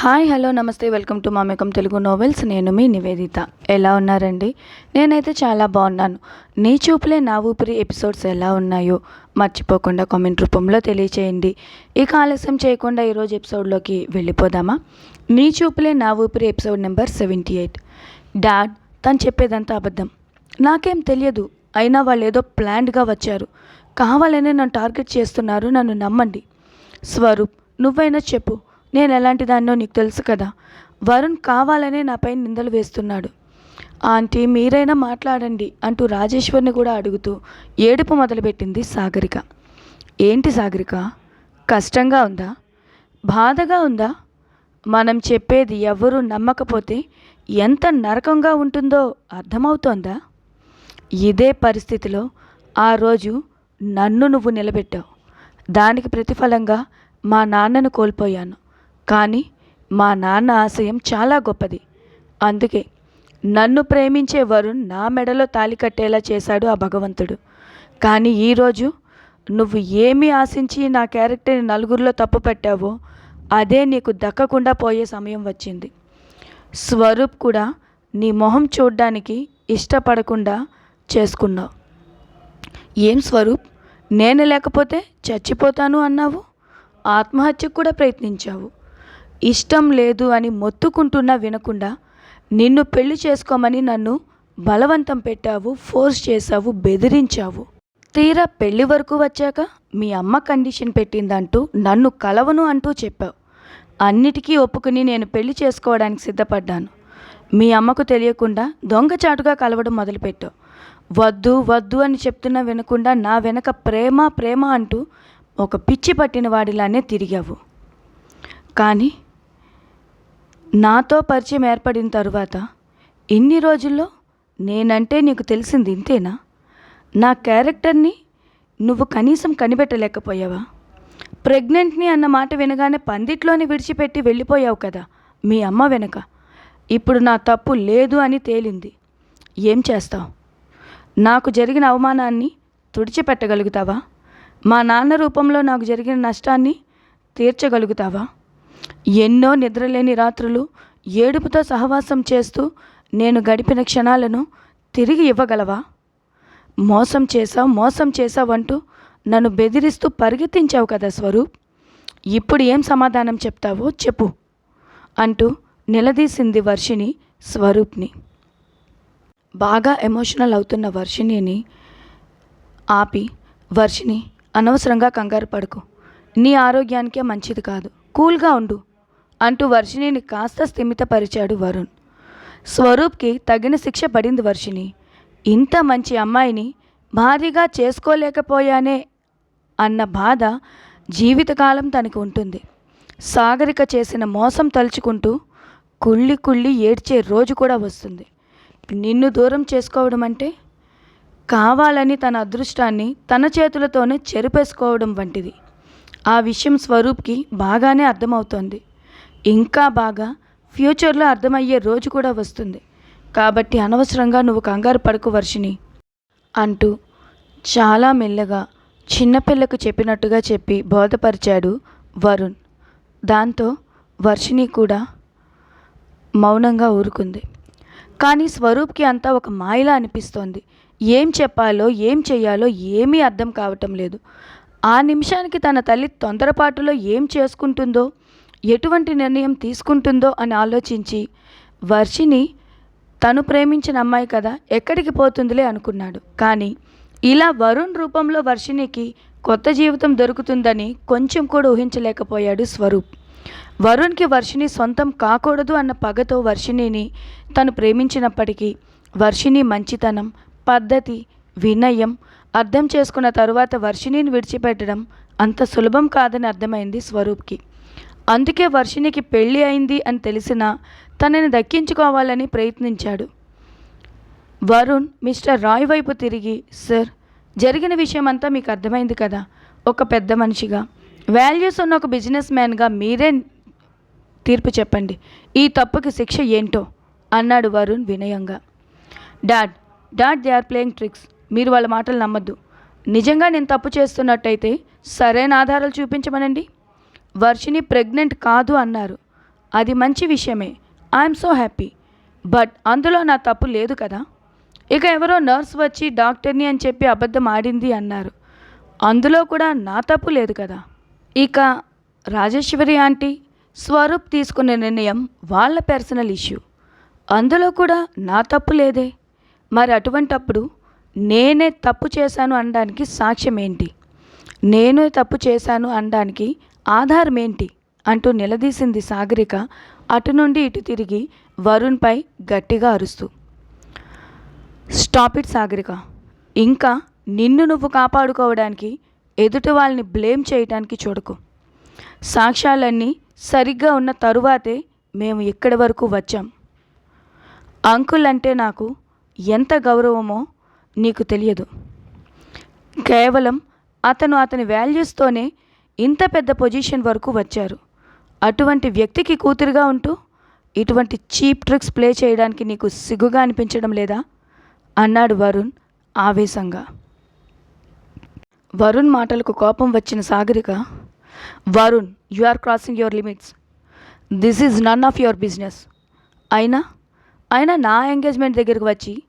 Hi hello నమస్తే welcome to మామేకం Telugu novels. నేను మీ నివేదిత. ఎలా ఉన్నారండి? నేనైతే చాలా బాగున్నాను. నీ చూపులే నా ఊపిరి ఎపిసోడ్స్ ఎలా ఉన్నాయో మర్చిపోకుండా కామెంట్ రూపంలో తెలియచేయండి. ఇక ఆలస్యం చేయకుండా ఈరోజు ఎపిసోడ్లోకి వెళ్ళిపోదామా? నీ చూపులే నా ఊపిరి episode number seventy eight. Dad తను చెప్పేదంతా అబద్ధం. నాకేం తెలియదు. అయినా వాళ్ళు ఏదో ప్లాన్డ్గా వచ్చారు. కావాలనే నన్ను టార్గెట్ చేస్తున్నారు. నన్ను నమ్మండి. స్వరూప్ నువ్వైనా చెప్పు. నేను ఎలాంటి దాన్నో నీకు తెలుసు కదా. వరుణ్ కావాలనే నాపై నిందలు వేస్తున్నాడు. ఆంటీ మీరైనా మాట్లాడండి అంటూ రాజేశ్వర్ని కూడా అడుగుతూ ఏడుపు మొదలుపెట్టింది సాగరిక. ఏంటి సాగరిక? కష్టంగా ఉందా? బాధగా ఉందా? మనం చెప్పేది ఎవరూ నమ్మకపోతే ఎంత నరకంగా ఉంటుందో అర్థమవుతోందా? ఇదే పరిస్థితిలో ఆ రోజు నన్ను నువ్వు నిలబెట్టావు. దానికి ప్రతిఫలంగా మా నాన్నను కోల్పోయాను. కానీ మా నాన్న ఆశయం చాలా గొప్పది. అందుకే నన్ను ప్రేమించే వరుణ్ నా మెడలో తాలి కట్టేలా చేశాడు ఆ భగవంతుడు. కానీ ఈరోజు నువ్వు ఏమి ఆశించి నా క్యారెక్టర్ని నలుగురిలో తప్పు పెట్టావో అదే నీకు దక్కకుండా పోయే సమయం వచ్చింది. స్వరూప్ కూడా నీ మొహం చూడ్డానికి ఇష్టపడకుండా చేసుకున్నావు. ఏం స్వరూప్? నేను లేకపోతే చచ్చిపోతాను అన్నావు? ఆత్మహత్యకు కూడా ప్రయత్నించావు. ఇష్టం లేదు అని మొత్తుకుంటున్నా వినకుండా నిన్ను పెళ్ళి చేసుకోమని నన్ను బలవంతం పెట్టావు ఫోర్స్ చేశావు బెదిరించావు. తీరా పెళ్ళి వరకు వచ్చాక మీ అమ్మ కండిషన్ పెట్టిందంటూ నన్ను కలవను అంటూ చెప్పావు. అన్నిటికీ ఒప్పుకుని నేను పెళ్ళి చేసుకోవడానికి సిద్ధపడ్డాను. మీ అమ్మకు తెలియకుండా దొంగచాటుగా కలవడం మొదలుపెట్టావు. వద్దు వద్దు అని చెప్తున్నా వినకుండా నా వెనక ప్రేమ ప్రేమ అంటూ ఒక పిచ్చి పట్టిన వాడిలానే తిరిగావు. కానీ నాతో పరిచయం ఏర్పడిన తరువాత ఇన్ని రోజుల్లో నేనంటే నీకు తెలిసింది ఇంతేనా? నా క్యారెక్టర్ని నువ్వు కనీసం కనిపెట్టలేకపోయావా? ప్రెగ్నెంట్ని అన్న మాట వినగానే పందిట్లోని విడిచిపెట్టి వెళ్ళిపోయావు కదా మీ అమ్మ వెనక. ఇప్పుడు నా తప్పు లేదు అని తేలింది. ఏం చేస్తావు? నాకు జరిగిన అవమానాన్ని తుడిచిపెట్టగలుగుతావా? మా నాన్న రూపంలో నాకు జరిగిన నష్టాన్ని తీర్చగలుగుతావా? ఎన్నో నిద్రలేని రాత్రులు ఏడుపుతో సహవాసం చేస్తూ నేను గడిపిన క్షణాలను తిరిగి ఇవ్వగలవా? మోసం చేశావు మోసం చేశావంటూ నన్ను బెదిరిస్తూ పరిగెత్తించావు కదా స్వరూప్. ఇప్పుడు ఏం సమాధానం చెప్తావో చెప్పు అంటూ నిలదీసింది వర్షిని స్వరూప్ని. బాగా ఎమోషనల్ అవుతున్న వర్షిణిని ఆపి వర్షిని అనవసరంగా కంగారు పడుకు. నీ ఆరోగ్యానికే మంచిది కాదు. కూల్గా ఉండు అంటూ వర్షిణిని కాస్త స్థిమితపరిచాడు వరుణ్. స్వరూప్కి తగిన శిక్ష పడింది వర్షిణి. ఇంత మంచి అమ్మాయిని భారీగా చేసుకోలేకపోయానే అన్న బాధ జీవితకాలం తనకు ఉంటుంది. సాగరిక చేసిన మోసం తలుచుకుంటూ కుళ్ళి కుళ్ళి ఏడ్చే రోజు కూడా వస్తుంది. నిన్ను దూరం చేసుకోవడం అంటే? కావాలని తన అదృష్టాన్ని తన చేతులతోనే చెరిపేసుకోవడం వంటిది. ఆ విషయం స్వరూప్కి బాగానే అర్థమవుతోంది. ఇంకా బాగా ఫ్యూచర్లో అర్థమయ్యే రోజు కూడా వస్తుంది. కాబట్టి అనవసరంగా నువ్వు కంగారు పడుకు వర్షిని అంటూ చాలా మెల్లగా చిన్నపిల్లకు చెప్పినట్టుగా చెప్పి బోధపరిచాడు వరుణ్. దాంతో వర్షిని కూడా మౌనంగా ఊరుకుంది. కానీ స్వరూప్కి అంతా ఒక మాయలా అనిపిస్తోంది. ఏం చెప్పాలో ఏం చేయాలో ఏమీ అర్థం కావటం లేదు. ఆ నిమిషానికి తన తల్లి తొందరపాటులో ఏం చేసుకుంటుందో ఎటువంటి నిర్ణయం తీసుకుంటుందో అని ఆలోచించి వర్షిని తను ప్రేమించిన అమ్మాయి కదా ఎక్కడికి పోతుందిలే అనుకున్నాడు. కానీ ఇలా వరుణ్ రూపంలో వర్షినికి కొత్త జీవితం దొరుకుతుందని కొంచెం కూడా ఊహించలేకపోయాడు స్వరూప్. వరుణ్కి వర్షిని సొంతం కాకూడదు అన్న పగతో వర్షిణిని తను ప్రేమించినప్పటికీ వర్షిని మంచితనం పద్ధతి వినయం అర్థం చేసుకున్న తరువాత వర్షిణిని విడిచిపెట్టడం అంత సులభం కాదని అర్థమైంది స్వరూప్కి. అందుకే వర్షిణికి పెళ్ళి అయింది అని తెలిసినా తనని దక్కించుకోవాలని ప్రయత్నించాడు. వరుణ్ మిస్టర్ రాయ్ వైపు తిరిగి సార్ జరిగిన విషయం అంతా మీకు అర్థమైంది కదా ఒక పెద్ద మనిషిగా. వాల్యూస్ ఉన్న ఒక బిజినెస్ మ్యాన్గా మీరే తీర్పు చెప్పండి. ఈ తప్పుకి శిక్ష ఏంటో? అన్నాడు వరుణ్ వినయంగా. Dad dad they are playing tricks. మీరు వాళ్ళ మాటలు నమ్మద్దు. నిజంగా నేను తప్పు చేస్తున్నట్టయితే సరైన ఆధారాలు చూపించమనండి. వర్షిని ప్రెగ్నెంట్ కాదు అన్నారు. అది మంచి విషయమే. I'm so happy. బట్ అందులో నా తప్పు లేదు కదా? ఇక ఎవరో నర్స్ వచ్చి డాక్టర్ని అని చెప్పి అబద్ధం ఆడింది అన్నారు. అందులో కూడా నా తప్పు లేదు కదా? ఇక రాజేశ్వరి ఆంటీ స్వరూప్ తీసుకునే నిర్ణయం వాళ్ళ పర్సనల్ ఇష్యూ. అందులో కూడా నా తప్పు లేదే. మరి అటువంటప్పుడు నేనే తప్పు చేశాను అనడానికి సాక్ష్యం ఏంటి నేను తప్పు చేశాను అనడానికి ఆధారం ఏంటి అంటూ నిలదీసింది సాగరిక అటు నుండి ఇటు తిరిగి వరుణ్పై గట్టిగా అరుస్తూ. Stop it Sagarika. ఇంకా నిన్ను నువ్వు కాపాడుకోవడానికి ఎదుటి వాళ్ళని బ్లేమ్ చేయడానికి చూడకు. సాక్ష్యాలన్నీ సరిగ్గా ఉన్న తరువాతే మేము ఇక్కడి వరకు వచ్చాం. అంకుల్ అంటే నాకు ఎంత గౌరవమో నీకు తెలియదు. కేవలం అతను అతని వాల్యూస్తోనే ఇంత పెద్ద పొజిషన్ వరకు వచ్చారు. అటువంటి వ్యక్తికి కూతురుగా ఉంటూ ఇటువంటి చీప్ ట్రిక్స్ ప్లే చేయడానికి నీకు సిగ్గుగా అనిపించడం లేదా? అన్నాడు వరుణ్ ఆవేశంగా. వరుణ్ మాటలకు కోపం వచ్చిన Sagarika Varun you are crossing your limits this is none of your business అయినా అయినా నా ఎంగేజ్మెంట్ దగ్గరకు వచ్చి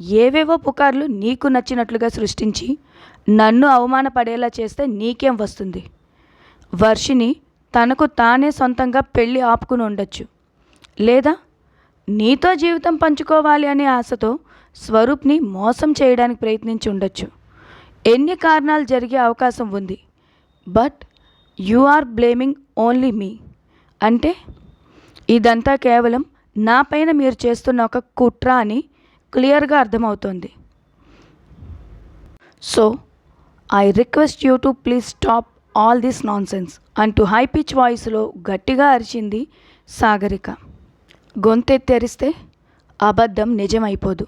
ఏవేవో పుకార్లు నీకు నచ్చినట్లుగా సృష్టించి నన్ను అవమానపడేలా చేస్తే నీకేం వస్తుంది? వర్షిని తనకు తానే సొంతంగా పెళ్ళి ఆపుకుని ఉండొచ్చు. లేదా నీతో జీవితం పంచుకోవాలి అనే ఆశతో స్వరూప్ని మోసం చేయడానికి ప్రయత్నించి ఉండొచ్చు. ఎన్ని కారణాలు జరిగే అవకాశం ఉంది. But you are blaming only me. అంటే ఇదంతా కేవలం నా పైన మీరు చేస్తున్న ఒక కుట్ర అని క్లియర్గా అర్థమవుతుంది. So I request you to please stop all this nonsense అంటూ హై పిచ్ వాయిస్లో గట్టిగా అరిచింది సాగరిక. గొంతెత్తి అరిస్తే అబద్ధం నిజం అయిపోదు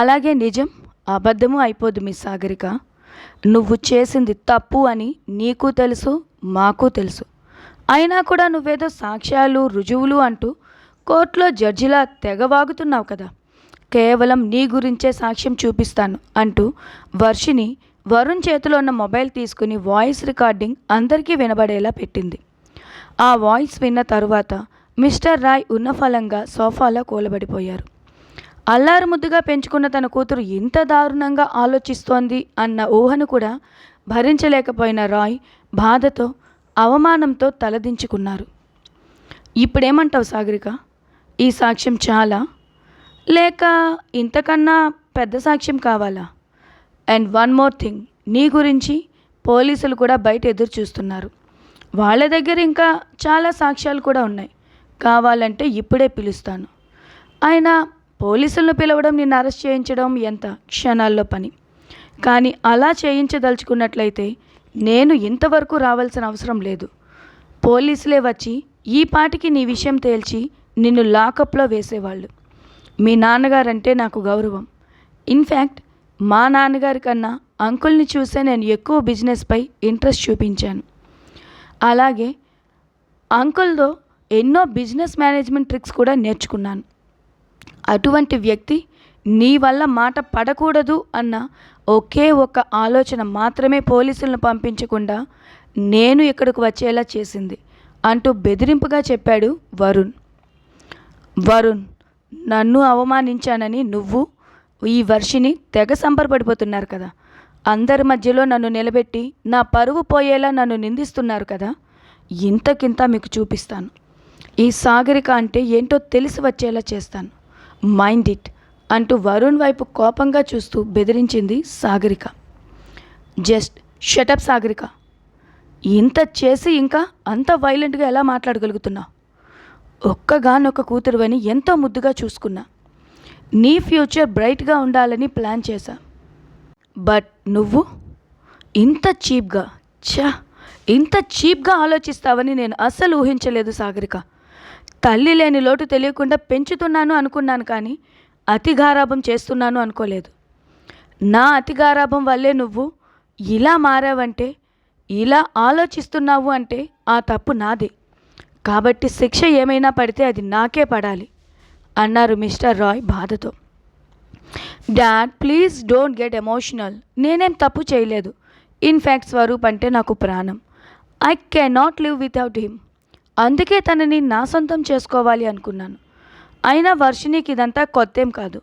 అలాగే నిజం అబద్ధము అయిపోదు మీ సాగరిక. నువ్వు చేసింది తప్పు అని నీకు తెలుసు మాకు తెలుసు. అయినా కూడా నువ్వేదో సాక్ష్యాలు రుజువులు అంటూ కోర్టులో జడ్జిలా తెగవాగుతున్నావు కదా. కేవలం నీ గురించే సాక్ష్యం చూపిస్తాను అంటూ వర్షిని వరుణ్ చేతిలో ఉన్న మొబైల్ తీసుకుని వాయిస్ రికార్డింగ్ అందరికీ వినబడేలా పెట్టింది. ఆ వాయిస్ విన్న తరువాత మిస్టర్ రాయ్ ఉన్నఫలంగా సోఫాలో కూలబడిపోయారు. అల్లారు ముద్దుగా పెంచుకున్న తన కూతురు ఇంత దారుణంగా ఆలోచిస్తోంది అన్న ఊహను కూడా భరించలేకపోయిన రాయ్ బాధతో అవమానంతో తలదించుకున్నారు. ఇప్పుడేమంటావు సాగరిక? ఈ సాక్ష్యం చాలా లేక ఇంతకన్నా పెద్ద సాక్ష్యం కావాలా? And one more thing. నీ గురించి పోలీసులు కూడా బయట ఎదురు చూస్తున్నారు. వాళ్ళ దగ్గర ఇంకా చాలా సాక్ష్యాలు కూడా ఉన్నాయి. కావాలంటే ఇప్పుడే పిలుస్తాను. ఆయన పోలీసులను పిలవడం నిన్ను అరెస్ట్ చేయించడం ఎంత? క్షణాల్లో పని. కానీ అలా చేయించదలుచుకున్నట్లయితే నేను ఇంతవరకు రావాల్సిన అవసరం లేదు. పోలీసులే వచ్చి ఈ పాటికి నీ విషయం తేల్చి నిన్ను లాకప్లో వేసేవాళ్ళు. మీ నాన్నగారంటే నాకు గౌరవం. ఇన్ఫ్యాక్ట్ మా నాన్నగారి కన్నా అంకుల్ని చూసే నేను ఎక్కువ బిజినెస్పై ఇంట్రెస్ట్ చూపించాను. అలాగే అంకుల్తో ఎన్నో బిజినెస్ మేనేజ్మెంట్ ట్రిక్స్ కూడా నేర్చుకున్నాను. అటువంటి వ్యక్తి నీ వల్ల మాట పడకూడదు అన్న ఒకే ఒక ఆలోచన మాత్రమే పోలీసులను పంపించకుండా నేను ఇక్కడికి వచ్చేలా చేసింది అంటూ బెదిరింపుగా చెప్పాడు వరుణ్. వరుణ్ నన్ను అవమానించానని నువ్వు ఈ వర్షిని తెగ సంబరపడిపోతున్నారు కదా. అందరి మధ్యలో నన్ను నిలబెట్టి నా పరువు పోయేలా నన్ను నిందిస్తున్నారు కదా. ఇంతకింత మీకు చూపిస్తాను. ఈ సాగరిక అంటే ఏంటో తెలిసి వచ్చేలా చేస్తాను. మైండ్ ఇట్ అంటూ వరుణ్ వైపు కోపంగా చూస్తూ బెదిరించింది సాగరిక. Just shut up Sagarika. ఇంత చేసి ఇంకా అంత వైలెంట్గా ఎలా మాట్లాడగలుగుతున్నావు? ఒక్కగానొక్క కూతురువని ఎంతో ముద్దుగా చూసుకున్నా. నీ ఫ్యూచర్ బ్రైట్గా ఉండాలని ప్లాన్ చేశా. బట్ నువ్వు? ఇంత చీప్గా. ఛా! ఇంత చీప్గా ఆలోచిస్తావని నేను అస్సలు ఊహించలేదు సాగరిక. తల్లి లేని లోటు తెలియకుండా పెంచుతున్నాను అనుకున్నాను కానీ అతిగారాభం చేస్తున్నాను అనుకోలేదు. నా అతిగారాభం వల్లే నువ్వు ఇలా మారావంటే ఇలా ఆలోచిస్తున్నావు అంటే ఆ తప్పు నాదే. కాబట్టి శిక్ష ఏమైనా పడితే అది నాకే పడాలి అన్నారు మిస్టర్ రాయ్ బాధతో. Dad please don't get emotional. నేనేం తప్పు చేయలేదు. ఇన్ఫ్యాక్ట్ స్వరూప్ అంటే నాకు ప్రాణం. I cannot live without him. అందుకే తనని నా సొంతం చేసుకోవాలి అనుకున్నాను. అయినా వర్షినికి ఇదంతా కొత్తేం కాదు.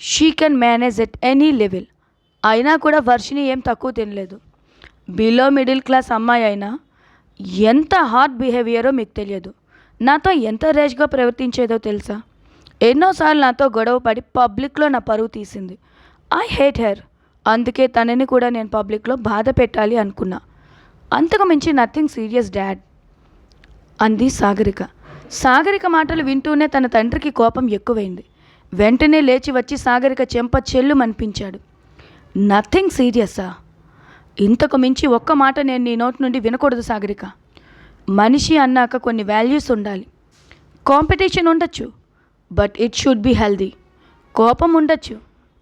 She can manage at any level. అయినా కూడా వర్షిని ఏం తక్కువ తినలేదు. బిలో మిడిల్ క్లాస్ అమ్మాయి అయినా ఎంత హార్డ్ బిహేవియరో మీకు తెలియదు. నాతో ఎంత రేష్గా ప్రవర్తించేదో తెలుసా? ఎన్నోసార్లు నాతో గొడవ పడి పబ్లిక్లో నా పరువు తీసింది. ఐ హేట్ హెర్ అందుకే తనని కూడా నేను పబ్లిక్లో బాధ పెట్టాలి అనుకున్నా. అంతకు మించి నథింగ్ సీరియస్ డాడ్ అంది సాగరిక. సాగరిక మాటలు వింటూనే తన తండ్రికి కోపం ఎక్కువైంది. వెంటనే లేచి వచ్చి సాగరిక చెంప చెల్లు అనిపించాడు నథింగ్ సీరియసా ఇంతకు మించి ఒక్క మాట నేను నీ నోటి నుండి వినకూడదు సాగరిక. మనిషి అన్నాక కొన్ని వాల్యూస్ ఉండాలి. కాంపిటీషన్ ఉండొచ్చు but it should be healthy. కోపం ఉండొచ్చు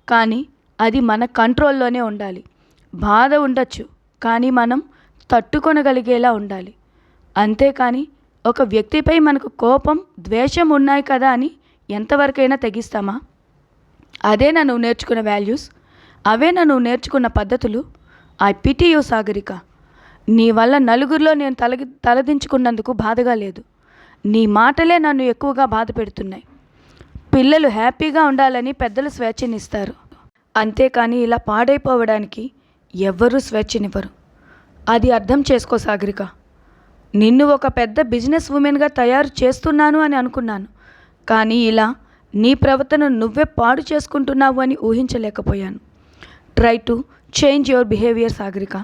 కానీ అది మన కంట్రోల్లోనే ఉండాలి. బాధ ఉండొచ్చు కానీ మనం తట్టుకొనగలిగేలా ఉండాలి. అంతేకాని ఒక వ్యక్తిపై మనకు కోపం ద్వేషం ఉన్నాయి కదా అని ఎంతవరకైనా తెగిస్తామా? అదేనా నువ్వు నేర్చుకున్న వాల్యూస్ అవే నువ్వు నేర్చుకున్న పద్ధతులు ఐ పిటి యూ సాగరిక. నీ వల్ల నలుగురిలో నేను తలగి తలదించుకున్నందుకు బాధగా లేదు. నీ మాటలే నన్ను ఎక్కువగా బాధ పెడుతున్నాయి. పిల్లలు హ్యాపీగా ఉండాలని పెద్దలు స్వేచ్ఛనిస్తారు. అంతేకాని ఇలా పాడైపోవడానికి ఎవ్వరూ స్వేచ్ఛనివ్వరు. అది అర్థం చేసుకో సాగరిక. నిన్ను ఒక పెద్ద బిజినెస్ ఉమెన్గా తయారు చేస్తున్నాను అని అనుకున్నాను. కానీ ఇలా నీ ప్రవర్తన నువ్వే పాడు చేసుకుంటున్నావు అని ఊహించలేకపోయాను. Try to change your behaviour Sagarika.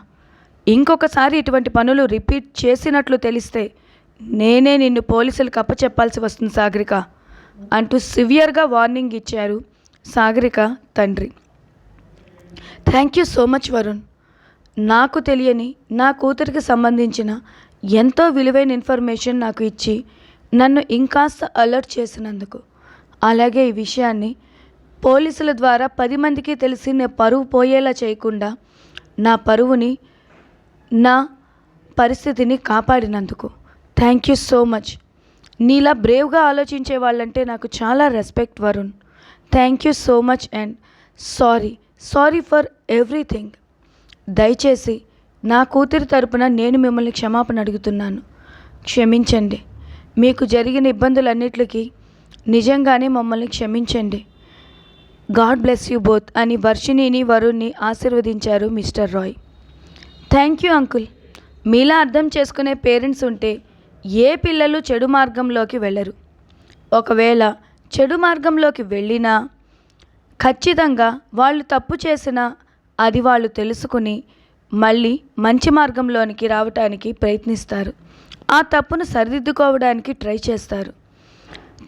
ఇంకొకసారి ఇటువంటి పనులు రిపీట్ చేసినట్లు తెలిస్తే నేనే నిన్ను పోలీసులకు అప్పచెప్పాల్సి వస్తుంది సాగరిక అంటూ సివియర్గా వార్నింగ్ ఇచ్చారు సాగరిక తండ్రి. Thank you so much Varun. నాకు తెలియని నా కూతురికి సంబంధించిన ఎంతో విలువైన ఇన్ఫర్మేషన్ నాకు ఇచ్చి నన్ను ఇంకాస్త అలర్ట్ చేసినందుకు. అలాగే ఈ విషయాన్ని పోలీసుల ద్వారా పది మందికి తెలిసి నేను పరువు పోయేలా చేయకుండా నా పరువుని నా పరిస్థితిని కాపాడినందుకు. థ్యాంక్ యూ సో మచ్ నీలా బ్రేవ్గా ఆలోచించే వాళ్ళంటే నాకు చాలా respect Varun thank you so much and sorry sorry for everything దయచేసి నా కూతురి తరపున నేను మిమ్మల్ని క్షమాపణ అడుగుతున్నాను. క్షమించండి. మీకు జరిగిన ఇబ్బందులన్నిటికీ నిజంగానే మమ్మల్ని క్షమించండి. గాడ్ బ్లెస్ యూ బోత్ అని వర్షిణిని వరుణ్ణి ఆశీర్వదించారు mister Roy. Thank you uncle. మీలా అర్థం చేసుకునే పేరెంట్స్ ఉంటే ఏ పిల్లలు చెడు మార్గంలోకి వెళ్ళరు. ఒకవేళ చెడు మార్గంలోకి వెళ్ళినా ఖచ్చితంగా వాళ్ళు తప్పు చేసినా అది వాళ్ళు తెలుసుకుని మళ్ళీ మంచి మార్గంలోనికి రావటానికి ప్రయత్నిస్తారు. ఆ తప్పును సరిదిద్దుకోవడానికి ట్రై చేస్తారు.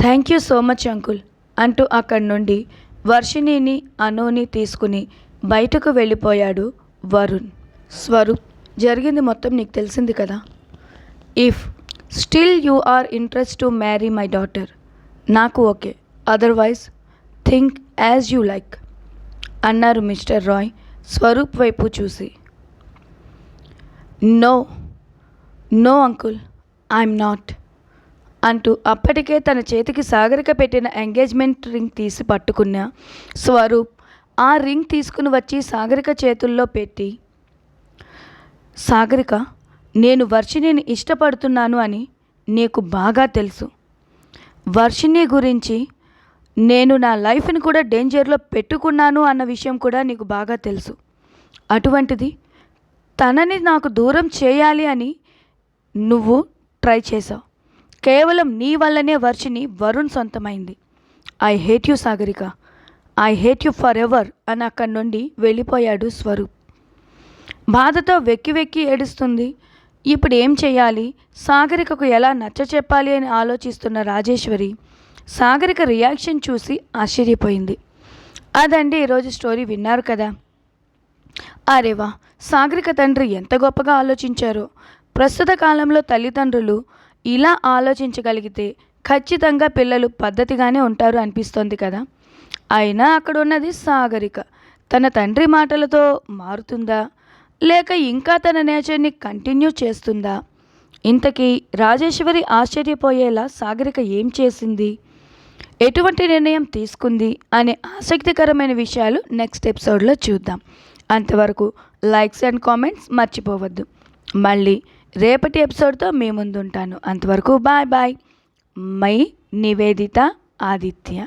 Thank you so much uncle అంటూ అక్కడి నుండి వర్షిణిని అనుని తీసుకుని బయటకు వెళ్ళిపోయాడు వరుణ్. స్వరూప్ జరిగింది మొత్తం నీకు తెలిసింది కదా? If still you are interest to marry my daughter నాకు okay. Otherwise think as you like అన్నారు మిస్టర్ రాయ్ స్వరూప్ వైపు చూసి. No no uncle I'm not. అంటూ అప్పటికే తన చేతికి సాగరిక పెట్టిన ఎంగేజ్మెంట్ రింగ్ తీసి పట్టుకున్న స్వరూప్ ఆ రింగ్ తీసుకుని వచ్చి సాగరిక చేతుల్లో పెట్టి సాగరిక నేను వర్షిణిని ఇష్టపడుతున్నాను అని నీకు బాగా తెలుసు. వర్షిణి గురించి నేను నా లైఫ్ని కూడా డేంజర్లో పెట్టుకున్నాను అన్న విషయం కూడా నీకు బాగా తెలుసు. అటువంటిది తనని నాకు దూరం చేయాలి అని నువ్వు ట్రై చేసావు. కేవలం నీ వల్లనే Varshini Varun సొంతమైంది. I hate you Sagarika. I hate you forever అని అక్కడి నుండి వెళ్ళిపోయాడు స్వరూప్. బాధతో వెక్కి వెక్కి ఏడుస్తుంది. ఇప్పుడు ఏం చేయాలి? సాగరికకు ఎలా నచ్చ చెప్పాలి అని ఆలోచిస్తున్న రాజేశ్వరి సాగరిక రియాక్షన్ చూసి ఆశ్చర్యపోయింది. అదండి ఈరోజు స్టోరీ విన్నారు కదా. అరేవా సాగరిక తండ్రి ఎంత గొప్పగా ఆలోచించారో. ప్రస్తుత కాలంలో తల్లిదండ్రులు ఇలా ఆలోచించగలిగితే ఖచ్చితంగా పిల్లలు పద్ధతిగానే ఉంటారు అనిపిస్తోంది కదా. అయినా అక్కడ ఉన్నది సాగరిక. తన తండ్రి మాటలతో మారుతుందా? లేక ఇంకా తన నేచర్ని కంటిన్యూ చేస్తుందా? ఇంతకీ రాజేశ్వరి ఆశ్చర్యపోయేలా సాగరిక ఏం చేసింది? ఎటువంటి నిర్ణయం తీసుకుంది అనే ఆసక్తికరమైన విషయాలు నెక్స్ట్ ఎపిసోడ్లో చూద్దాం. అంతవరకు లైక్స్ అండ్ కామెంట్స్ మర్చిపోవద్దు. మళ్ళీ రేపటి ఎపిసోడ్తో మీ ముందు ఉంటాను అంతవరకు bye bye. My Nivedita Aditya.